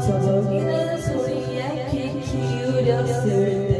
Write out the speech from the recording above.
저녁이는 소리에 귀 기울였을 때